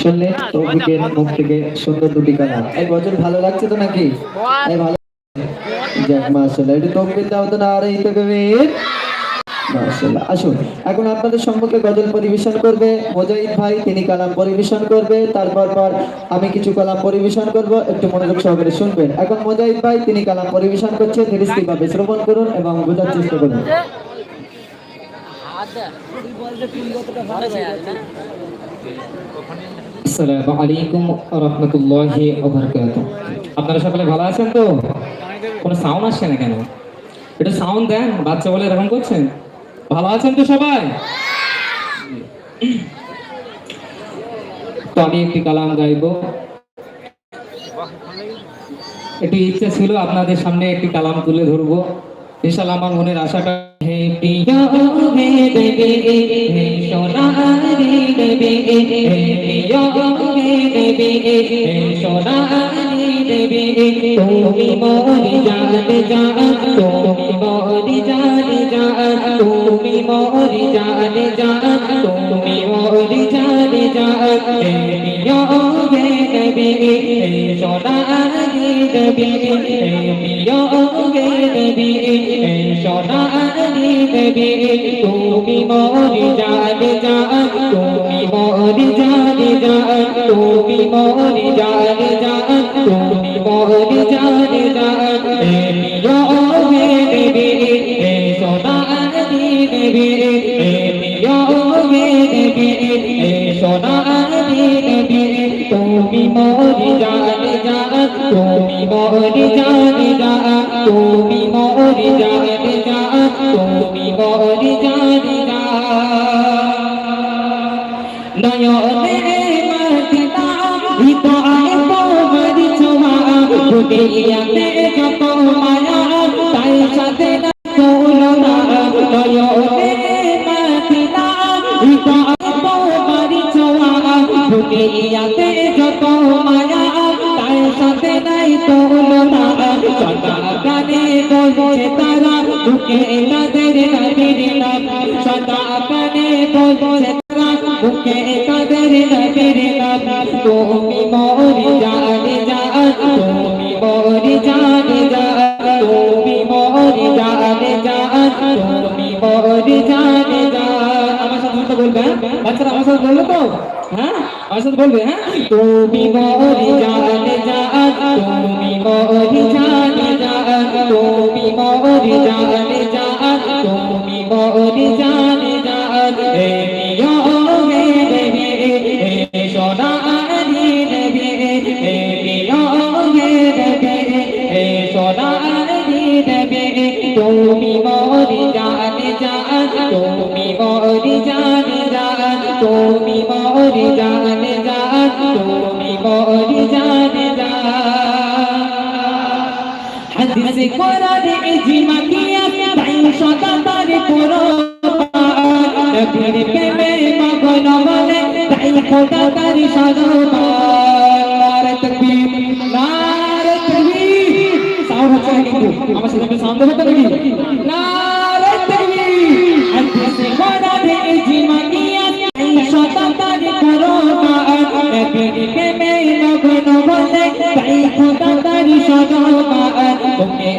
শুনলে তৌফিকের মুখ থেকে সুন্দর দুটি কালাম এই বছর ভালো লাগছে তো নাকি? এই ভালো আসুন। এখন আপনাদের সম্মুখে গজল পরিবেশন করবে মোজাহিদ ভাই তিনি কালাম পরিবেশন করবে তারপর পর আমি কিছু কালাম পরিবেশন করব একটু মনোযোগ সহকারে শুনবেন। এখন মোজাহিদ ভাই তিনি কালাম পরিবেশন করছে ধীরস্থিরভাবে শ্রবণ করুন এবং বোঝার চেষ্টা করুন। আপনারা সকলে ভালো আছেন তো? কোনো সাউন্ড আসছে না কেন? একটু সাউন্ড দেন, বাচ্চা বলে এরকম করছেন? ভালো আছেন তো সবাই? তো আমি একটি কালাম গাইবো। একটি ইচ্ছা ছিল আপনাদের সামনে একটি কালাম তুলে ধরবো। ইনশাআল্লাহ আমার মনের আশাটা হে প্রিয় হে দেবে, হে সোনারি দেবে, হে প্রিয় হে দেবে, হে সোনারি দেবে, তুমি মোরি জানে জান তুমি মোরি জানে জান তুমি মোরি জানে জান তুমি মোরি জানে জান হে প্রিয় হে দেবে, হে সোনারি হে প্রিয় দেবে হে সোনারি তুমি মোরি জানে জান তুমি মোরি জানে জান তুমি মোরি জানে জান তুমি মোরি জানে জান প্রিয় দেবে হে সোনারি প্রিয় হে দেবে হে সোনারি তুমি মোরি জানে দুনিয়াতে যত মায়া তাই সাথে সাথে বলবে হ্যাঁ? তুমি মরি জানে জান তুমি মরি জানে জান তুমি মরি জানে জান সদা তার কোরআন নবীর প্রেমে মগন বলে তাই খোদা তার সদমান নারে তাকবীর। নারে তাকবীর। সাউন্ড হচ্ছে না কিন্তু, আমার সাথে সাউন্ড হতে নাকি? নারে তাকবীর। হাদিস কোরআনে ইজমা কিয়া তাই সদা তার কোরআন নবীর প্রেমে মগন বলে তাই খোদা তার সদমান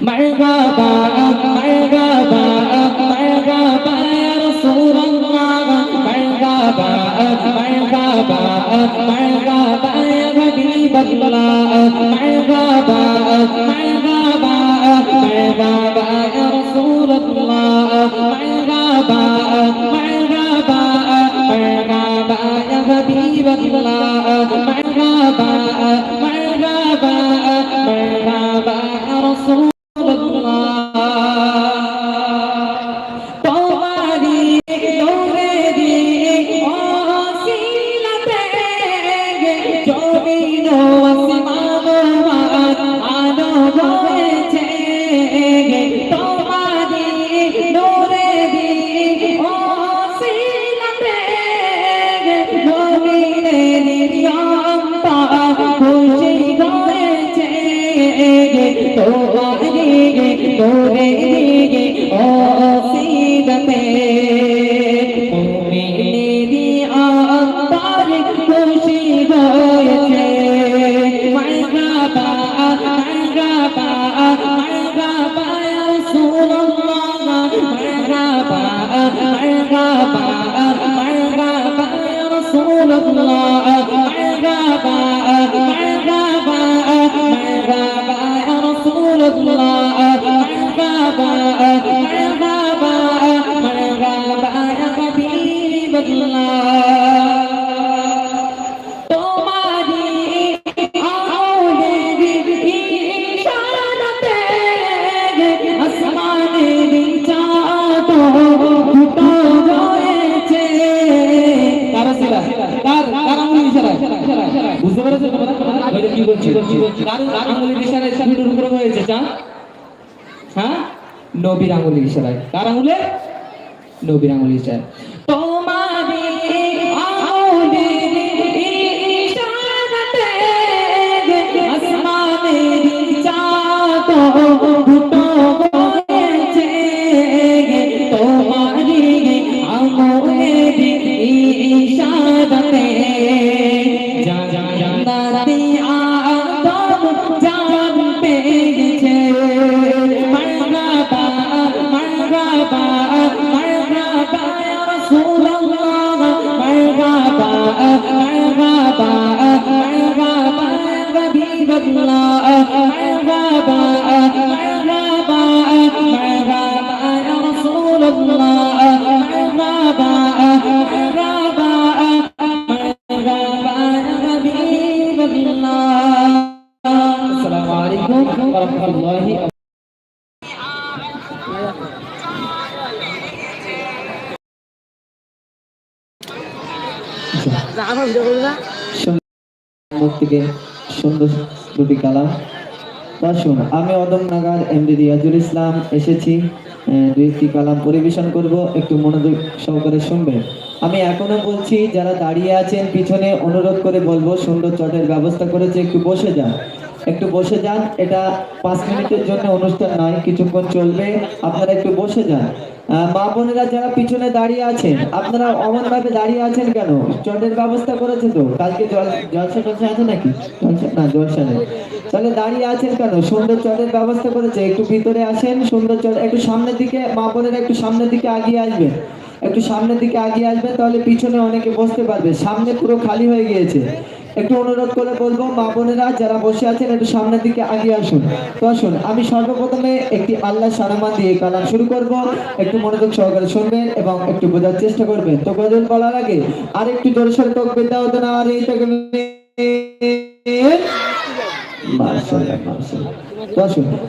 مرحبا مرحبا مرحبا يا رسول الله مرحبا مرحبا مرحبا يا حبيب الله مرحبا مرحبا مرحبا يا رسول الله مرحبا مرحبا يا حبيب الله مرحبا مرحبا مرحبا يا رسول বুঝতে পেরেছ তোমরা? কি বলছি? হয়েছে চাঁদ? হ্যাঁ? নবীর আঙ্গুলের ইশারায়। কার আঙ্গুলে নবীর আঙ্গুল ইশারায়। হাবিবাল্লাহ মারহাবা মারহাবা মারহাবা দুটি কালাম। দর্শন আমি অদম নাগার, এমডি রিয়াজুল ইসলাম, এসেছি। দু একটি কালাম পরিবেশন করব, একটু মনোযোগ সহকারে শুনবেন। আমি এখনও বলছি, যারা দাঁড়িয়ে আছেন, পিছনে অনুরোধ করে বলব, সুন্দর চটের ব্যবস্থা করেছে, একটু বসে যান। একটু বসে যান। এটা পাঁচ মিনিটের জন্য অনুষ্ঠান নয়, কিছুক্ষণ চলবে। আপনারা একটু বসে যান। মা বোনেরা যারা পিছনে দাঁড়িয়ে আছেন, আপনারা অমন ভাবে দাঁড়িয়ে আছেন কেন? চটের ব্যবস্থা করেছে তো? কালকে জল, জলসা টলসা আছে নাকি? জলসা? না, জলসা নেই। তাহলে দাঁড়িয়ে আছেন কেন? সুন্দর চটের ব্যবস্থা করেছে। একটু ভিতরে আসেন, সুন্দর চট একটু সামনের দিকে, মা বোনেরা একটু সামনের দিকে আগিয়ে আসবেন। একটু সামনের দিকে আগিয়ে আসবেন, তাহলে পিছনে অনেকে বসতে পারবে। সামনে পুরো খালি হয়ে গিয়েছে। একটু অনুরোধ করে বলব, মা বোনেরা যারা বসে আছেন, একটু সামনের দিকে আগিয়ে আসুন। তো আসুন, আমি সর্বপ্রথমে একটি আল্লাহ সারামান দিয়ে কালাম শুরু করব। একটু মনোযোগ সহকারে শুনবেন এবং একটু বোঝার চেষ্টা করবেন। তো গজল বলার আগে আর একটু জোরে সোরে তকবির দাও তো না, আর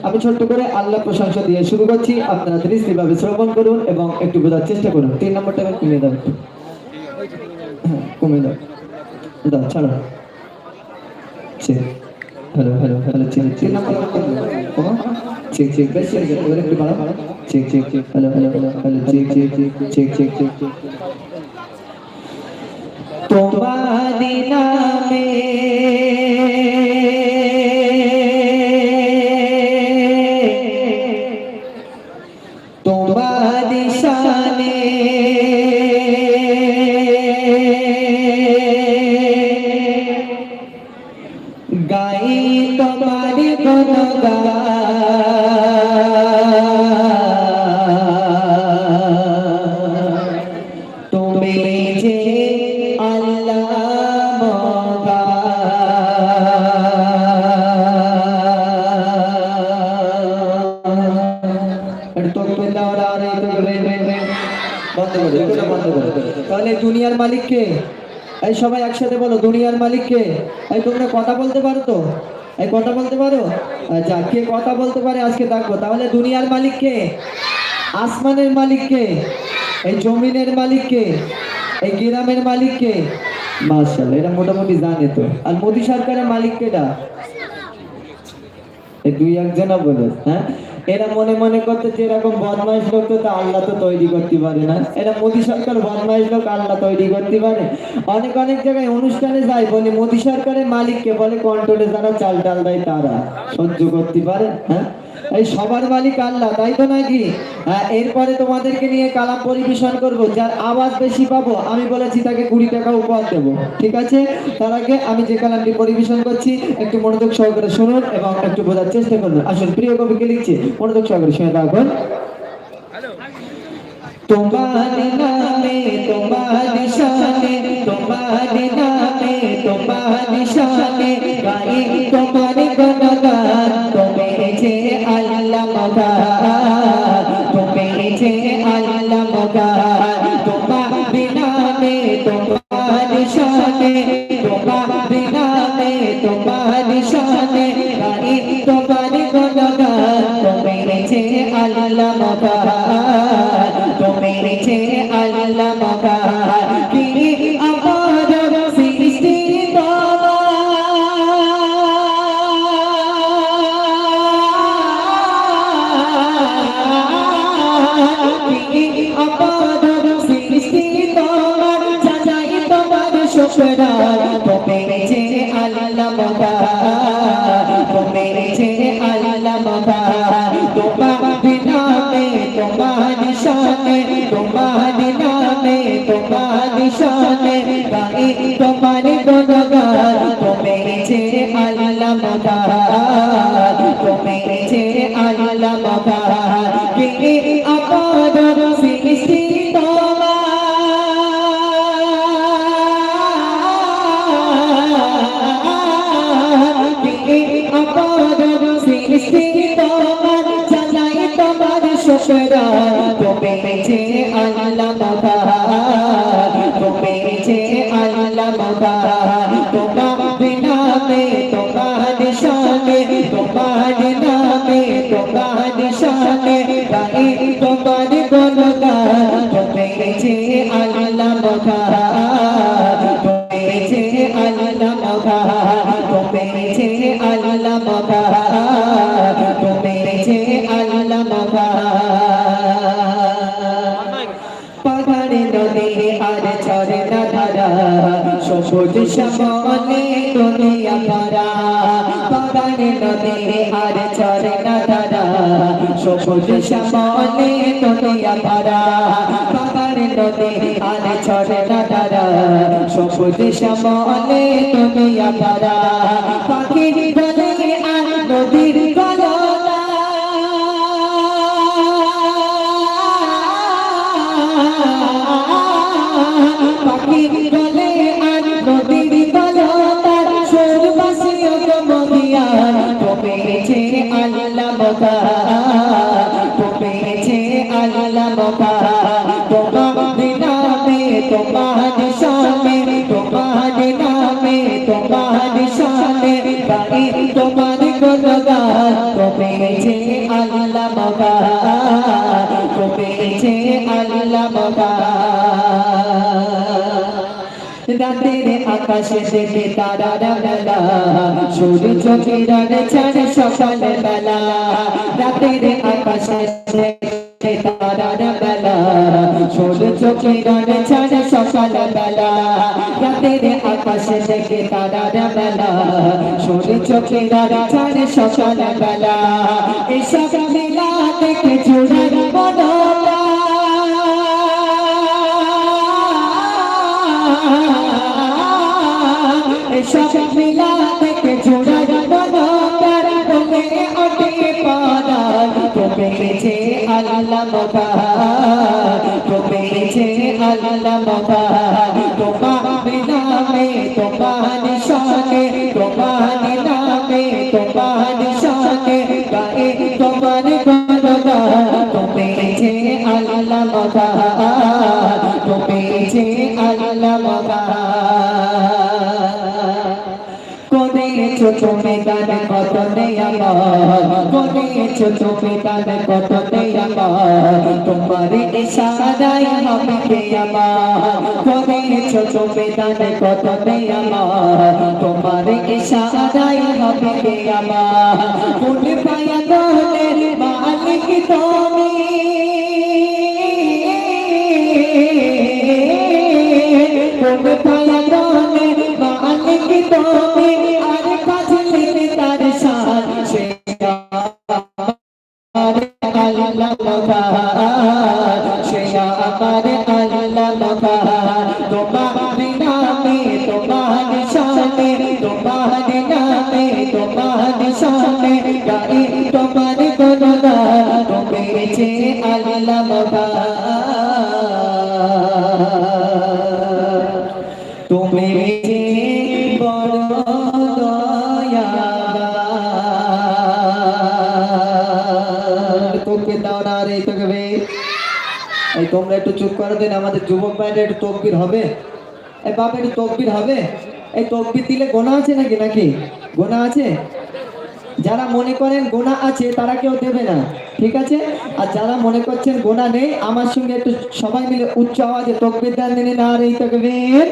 আমি ছোট্ট করে আল্লাহ প্রশংসা দিয়ে শুরু করছি। আপনারা দৃষ্টিভাবে শ্রবণ করুন এবং একটু বোঝার চেষ্টা করুন। তিন নম্বরটা কমিয়ে দাও। হ্যাঁ কমিয়ে দাও। ছাড়ো check hello hello hello check check check check বেশ চেক এবার একটু বাড়াও check check check hello hello hello hello check check check check check check check তোমারি নামে সবাই একসাথে বলো, দুনিয়ার মালিক কে? এই তোমরা কথা বলতে পারো তো? এই কথা বলতে পারো? আচ্ছা কে কথা বলতে পারে আজকে দেখব তাহলে দুনিয়ার মালিক কে? আসমানের মালিক কে? এই জমিনের মালিক কে? এই গ্রামের মালিক কে? মার্শাল এটা মোটামুটি জানে তো। আর মোদী সরকারের মালিক কেটা দুই একজনা বলে হ্যাঁ? এরা মনে মনে করতে যে এরকম বদমাইশ লোক তো আল্লাহ তো তৈরি করতে পারে না। এরা মোদী সরকার বদমাইশ লোক আল্লাহ তৈরি করতে পারে। অনেক অনেক জায়গায় অনুষ্ঠানে যায় বলে মোদী সরকারের মালিককে বলে কন্ট্রোলে যারা চাল ডাল দেয় তারা। সহ্য করতে পারে হ্যাঁ? এই সবার মালিক আল্লাহ, তাই তো নাকি? হ্যাঁ এরপরে তোমাদেরকে নিয়ে কালাম পরিবেশন করব, যার আওয়াজ বেশি পাবো, আমি বলেছি তাকে কুড়ি টাকা উপহার দেবো, ঠিক আছে? তার আগে আমি যে কালামটি পরিবেশন করছি, একটু মনোযোগ সহকারে শুনুন এবং একটু বোঝার চেষ্টা করুন। আসুন, প্রিয় কবিকে লিখছি, মনোযোগ সহকারে শুনে রাখুন তোমার নামে, তোমার শানে তোমার নামে, তোমার শানে গাই তোমার গুণগান তুমি যে আল্লাহ মগান তুমি যে আল্লাহ যে আল্লাহ মগান তুমি আল্লাহ Baby, যে আল্লাহ মগান তুমি যে আল্লাহ মগান পাহাড়ে নদী আর চরে না ধারা, সবুজ শ্যামলে দুনিয়া ভরা পাহাড়ে নদী আর চরে না নদী আর সবুজ পাখি বলে আর নদীর পাখি বলে আর নদীর বলতার সুর বাসিও মদিয়া তুমি যে আল্লাহ মকা তুমি যে আল্লাহ মকা শানে গাই তোমার গুণগান যে আল্লাহ তুমি যে আল্লাহ মকা রাতের আকাশে দেখে তারা বেলা সূর্য কিরণ ছাড়ে সকাল বেলা রাতের আকাশে দেখে তারা বেলা সূর্য কিরণ ছাড়ে সকাল বেলা। রাতের আকাশে দেখে তারা বেলা সূর্য কিরণ ছাড়ে সকাল বেলা। এসব মেলা দেখে জুড়ে মনোলা এসব মিলা মবা তুমি যে আল্লাহ মবা তোমার নামে তোমার শানে তোমার নামে তোমার শানে গায়ে তোমার গুণগান তুমি যে আল্লাহ মবা তুমি করেছে আল্লাহ করেছ তুমি দান কত নেই আমার করেছ তুমি দান কত নেই আমার তোমার ইশারায় হবে কে আমার করেছ তুমি দান কত নেই আমার তোমার ইশারায় হবে কে আমার ফুল পায়া দোলে মালিক তুমি ফুল পায়া দোলে আমার তোমরা একটু চুপ করে দিন আমাদের যুবক ভাইরা একটু তকবির হবে এই বাপ একটু তকবির হবে এই তকবির দিলে গোনা আছে নাকি নাকি গোনা আছে যারা মনে করেন গোনা আছে তারা কেউ দেবে না ঠিক আছে আর যারা মনে করছেন গোনা নেই আমার সঙ্গে একটু সবাই মিলে উচ্চ আওয়াজে তকবির দান না রে তকবির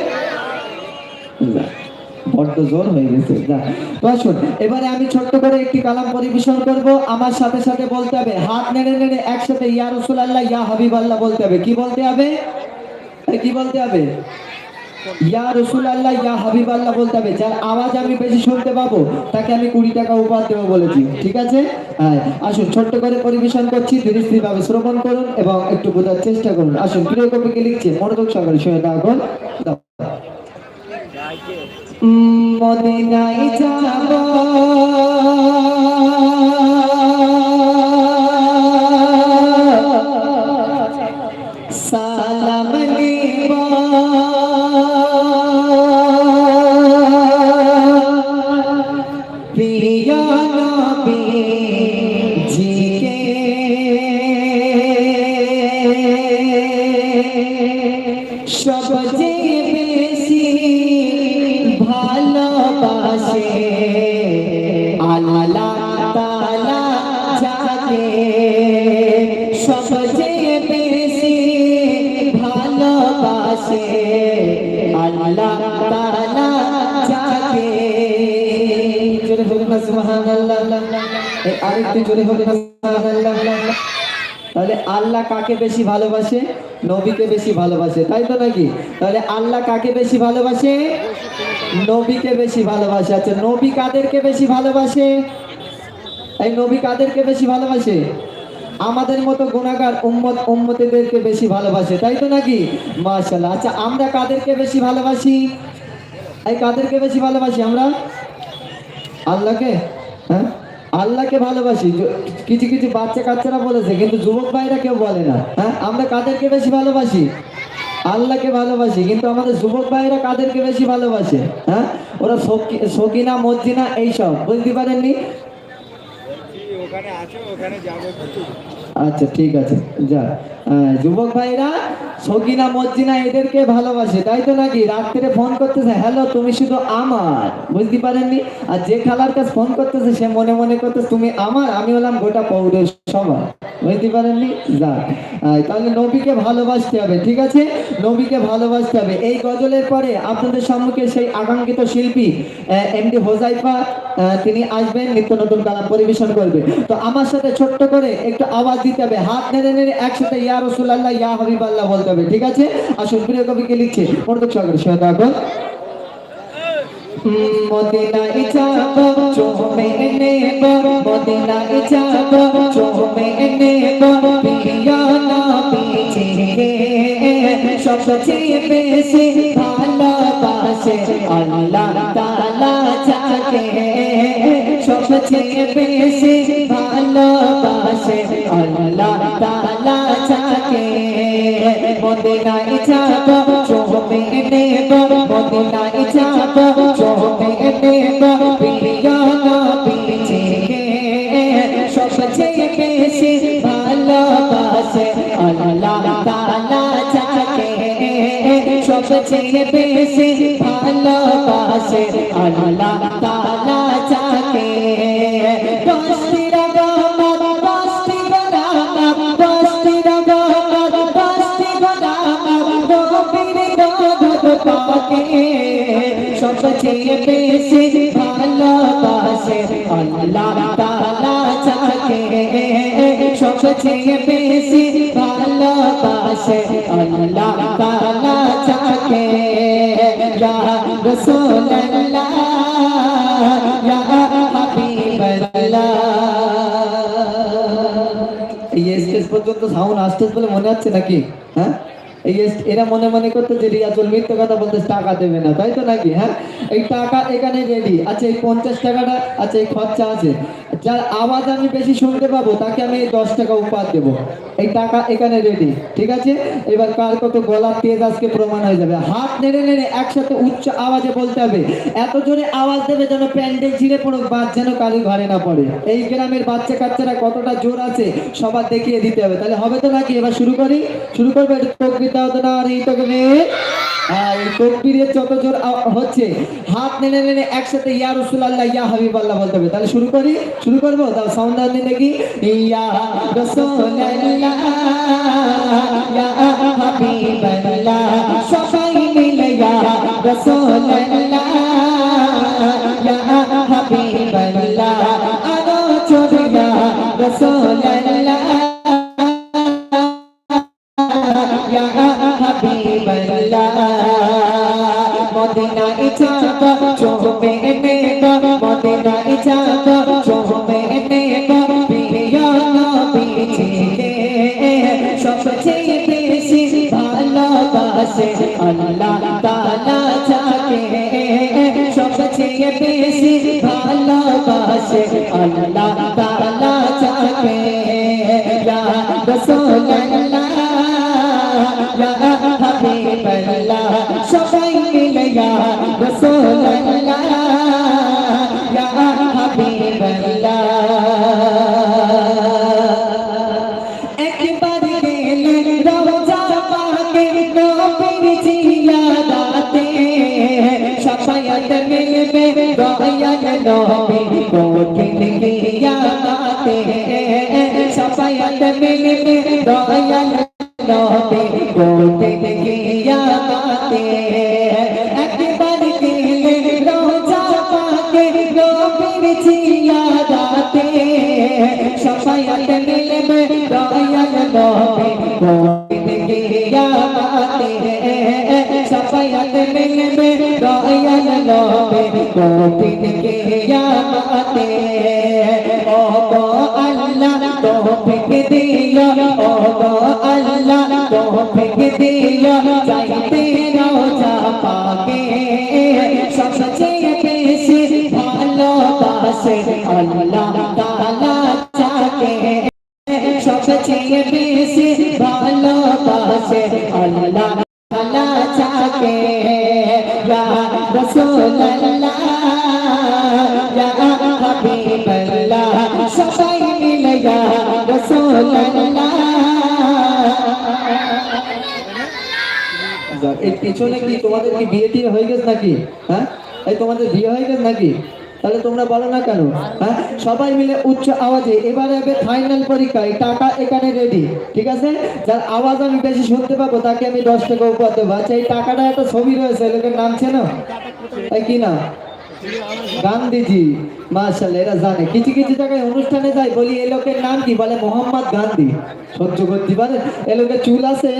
না, বড্ড জোর হয়ে গেছে। আসুন এবারে আমি ছোট্ট করে একটি কালাম পরিবেশন করব। আমার সাথে সাথে বলতে হবে, হাত নেড়ে নেড়ে একসাথে ইয়া রসুল আল্লাহ ইয়া হাবিব আল্লাহ বলতে হবে। কি বলতে হবে? কি বলতে হবে? ইয়া রসুল আল্লাহ ইয়া হাবিব আল্লাহ বলতে হবে। যার আওয়াজ আমি বেশি শুনতে পাবো, তাকে আমি কুড়ি টাকা উপহার দেবো বলেছি। ঠিক আছে? হ্যাঁ আসুন, ছোট্ট করে পরিবেশন করছি। ধীরে স্থির ভাবে শ্রবণ করুন এবং একটু বোঝার চেষ্টা করুন। আসুন, প্রিয় কবিকে লিখছে, মনোযোগ সহকারে শুনে দাও মদিনায় যাব। এই আরেকটু জোরে তাহলে আল্লাহ কাকে বেশি ভালোবাসে? নবীকে বেশি ভালোবাসে, তাই তো নাকি? তাহলে আল্লাহ কাকে বেশি ভালোবাসে? নবীকে বেশি ভালোবাসে। আচ্ছা নবী কাদেরকে বেশি ভালোবাসে? এই নবী কাদেরকে বেশি ভালোবাসে? আমাদের মতো গুণাগার উম্মত, উম্মতিদেরকে বেশি ভালোবাসে, তাই তো নাকি? মাশাআল্লাহ। আচ্ছা আমরা কাদেরকে বেশি ভালোবাসি? এই কাদেরকে বেশি ভালোবাসি আমরা? আল্লাহকে? হ্যাঁ? আল্লাহকে ভালোবাসি। কিছু কিছু বাচ্চা কাচ্চারা বলেছে কিন্তু যুবক ভাইরা কেউ বলে না। হ্যাঁ? আমরা কাদেরকে বেশি ভালোবাসি? আল্লাহকে ভালোবাসি কিন্তু আমাদের যুবক ভাইরা কাদেরকে বেশি ভালোবাসে? হ্যাঁ? ওরা সকি- সকিনা মজ্জিনা এইসব বুঝতে পারেননি? আচ্ছা ঠিক আছে যা। যুবক ভাইরা সকিনা মজ্জিনা এদেরকে ভালোবাসে তাই তো নাকি? রাত্রে ফোন করতেছে হ্যালো তুমি শুধু আমার? বুঝতে পারেননি? আর যে খালার কাছে ফোন করতেছে সে মনে মনে করতেছে তুমি আমার? আমি হলাম গোটা পৌরের সবার বুঝতে পারেননি? যা তাহলে নবীকে ভালোবাসতে হবে ঠিক আছে? নবীকে ভালোবাসতে হবে। এই গজলের পরে আপনাদের সম্মুখে সেই আকাঙ্ক্ষিত শিল্পী এমডি হোজাইফা আহ, তিনি আসবেন নিত্য নতুন কালাম পরিবেশন করবে তো আমার সাথে ছোট্ট করে একটু আওয়াজ দিতে হবে। হাত নেড়ে নেড়ে একসাথে ইয়া রসুল্লাহ ইয়া হাবিব আল্লাহ বলতে ঠিক আছে? আসুন, প্রিয় কবিকে লিখছে। মনোযোগ সহকারে শুনে থাকুন মদিনায় যাব চোমে নেব। মদিনায় যাব চোমে নেব। প্রিয় নবীজিকে সবচেয়ে বেশি ভালোবাসে। আল্লাহ তাআলা যাকে সবচেয়ে বেশি ভালোবাসে আল্লাহ তাআলা যাকে মদিনায় যাব চোমে নেব মদিনায় যাব চোমে নেব প্রিয় নবীজিকে সবচেয়ে বেশি ভালোবাসে আল্লাহ তাআলা যাকে সবচেয়ে বেশি ভালোবাসে আল্লাহ সবচেয়ে বেশি ভালোবাসে আল্লাহ তাআলা যাকে সবচেয়ে বেশি ভালোবাসে আল্লাহ তাআলা যাকে ইয়া রাসূলুল্লাহ ইয়া হাবিবাল্লাহ এই স্টেজ পর্যন্ত সাউন্ড আসতে বলে মনে হচ্ছে নাকি হ্যাঁ এই এস- এরা মনে মনে করতে যে রিয়াজুল মিথ্যে কথা বলতে টাকা দেবে না, তাই তো নাকি হ্যাঁ? এই টাকা এখানে রেডি আচ্ছা এই পঞ্চাশ টাকাটা আচ্ছা এই খরচা আছে। যার আওয়াজ আমি বেশি শুনতে পাবো, তাকে আমি দশ টাকা উপহার দেবো। এই টাকা এখানে রেডি ঠিক আছে? এবার কার কত গলার তেজ আজকে প্রমাণ হয়ে যাবে। হাত নেড়ে নেড়ে একসাথে উচ্চ আওয়াজে বলতে হবে। এত জোরে আওয়াজ দেবে যেন প্যান্ডেল ছিঁড়ে পড়ুক বাদ যেন কারও ঘরে না পড়ে। এই গ্রামের বাচ্চা কাচ্চারা কতটা জোর আছে, সবার দেখিয়ে দিতে হবে। তাহলে হবে তো নাকি? এবার শুরু করি? শুরু করবে তকবির দাও তো না আর এই তকবির হ্যাঁ এই যত জোর হচ্ছে হাত নেড়ে নেড়ে একসাথে ইয়া রসুলাল্লাহ ইয়া হাবিব আল্লাহ বলতে হবে তাহলে শুরু করি শুরু করব তাও সাউন্ড দাও দেখি ইয়া রসুলাল্লাহ ইয়া হাবিবাল্লাহ সবাই মিলে ইয়া রসুলাল্লাহ ইয়া হাবিবাল্লাহ আরও চলে ইয়া রসুলাল্লাহ ভালোবাসে আল্লাহ নবীর জিয়াদাতে শাফায়াত মিলবে দয়াল নবী কোঠিন গিয়াতে শাফায়াত মিলবে দয়াল নবী কোঠিন গিয়াতে ও গো আল্লাহ তৌফিক দিও ও গো আল্লাহ পেছনে কি তোমাদের কি বিয়ে টিয়ে হয়ে গেছে নাকি? হ্যাঁ? এই তোমাদের বিয়ে হয়ে গেছে নাকি? তাহলে তোমরা বলো না কেন? হ্যাঁ? সবাই মিলে উচ্চ আওয়াজে, এবারে হবে ফাইনাল টাকা এখানে রেডি ঠিক আছে? যার আওয়াজ আমি বেশি শুনতে পাবো, তাকে আমি দশ টাকা উপহার দেবো। আচ্ছা এই টাকাটা একটা ছবি রয়েছে লোকের কি নাম? গান্ধীজি মার্শাল এরা জানে। কিছু কিছু জায়গায় অনুষ্ঠানে যায় বলি এ লোকের নাম কি? বলে মোহাম্মদ গান্ধী। সহ্য করতে পারে? এ লোকের চুল আছে?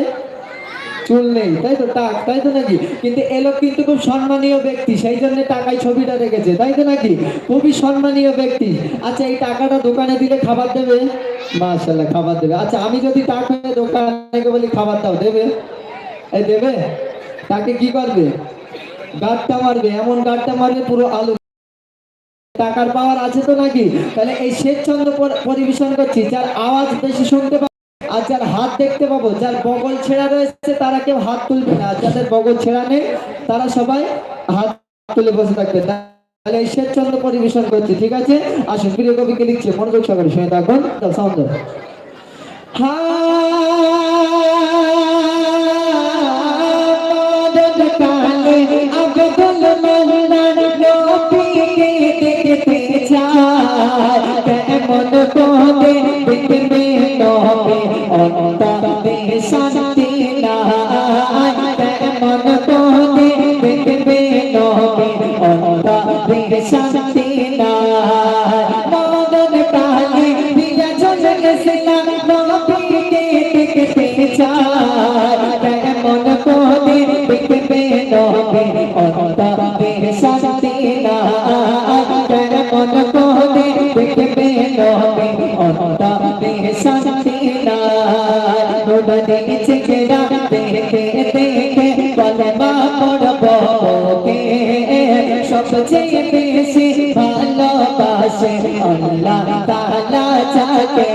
চুল নেই, তাই তো টাক, তাই তো নাকি? কিন্তু এ কিন্তু খুব সম্মানীয় ব্যক্তি, সেই জন্য টাকায় ছবিটা রেখেছে, তাই তো নাকি? খুবই সম্মানীয় ব্যক্তি। আচ্ছা এই টাকাটা দোকানে দিলে খাবার দেবে? মার্শাল্লাহ খাবার দেবে। আচ্ছা আমি যদি টাকা দোকানে বলি, খাবার দাও, দেবে? এই দেবে? তাকে কি করবে? গাড়টা মারবে, এমন গাড়টা মারবে, পুরো আলু। টাকার পাওয়ার আছে তো নাকি? তাহলে এই স্বেচ্ছন্দ পর- পরিবেশন করছি, যার আওয়াজ বেশি শুনতে আর যার হাত দেখতে পাবো, যার বগল ছেঁড়া রয়েছে, তারা কেউ হাত তুলবে না। যাদের বগল ছেঁড়া নেই, তারা সবাই হাত তুলে বসে থাকবে। তাহলে ঈশ্বরচন্দ্র পরিবেশন করছে, ঠিক আছে? আসুন, প্রিয় কবিকে লিখছে, মনোযোগ সকালে শুনে থাকুন। সাউন্ড মন তো দেখতে অন্তরে শান্তি নাই নবী দেখে দেখে কলমা পড়ব কে সবচেয়ে বেশি ভালোবাসে আল্লাহ তাআলা যাকে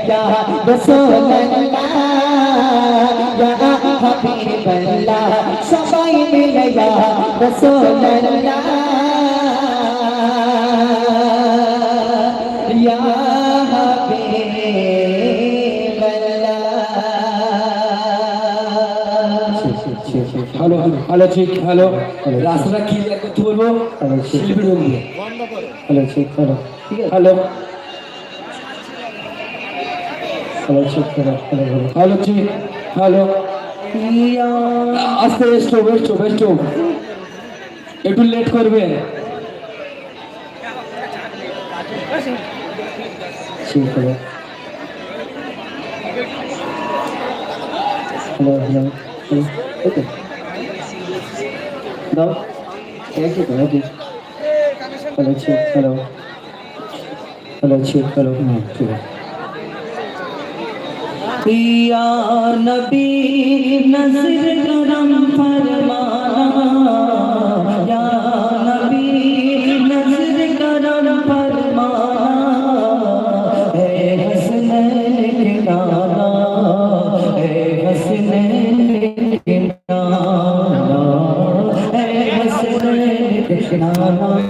ইয়া রাসূলুল্লাহ হ্যালো ঠিক হ্যালো। রাস্তাটা কি করতে বলব শিল্পী বলব হ্যালো। ঠিক হ্যালো হ্যালো। হ্যালো ঠিক হ্যালো হ্যালো হ্যালো। ঠিক হ্যালো। আস্তে স্টোভ স্টোভ স্টোভ একটু লেট করবেন ঠিক hello. Hello hello hello. Okay. No? Thank you, thank you. Hello, chief. Hello. Hello, chief. Hello. No, chief. या नबी नज़र करम फरमाना या नबी नज़र करम फरमाना है हसनैन के नाना है हसनैन के Amen.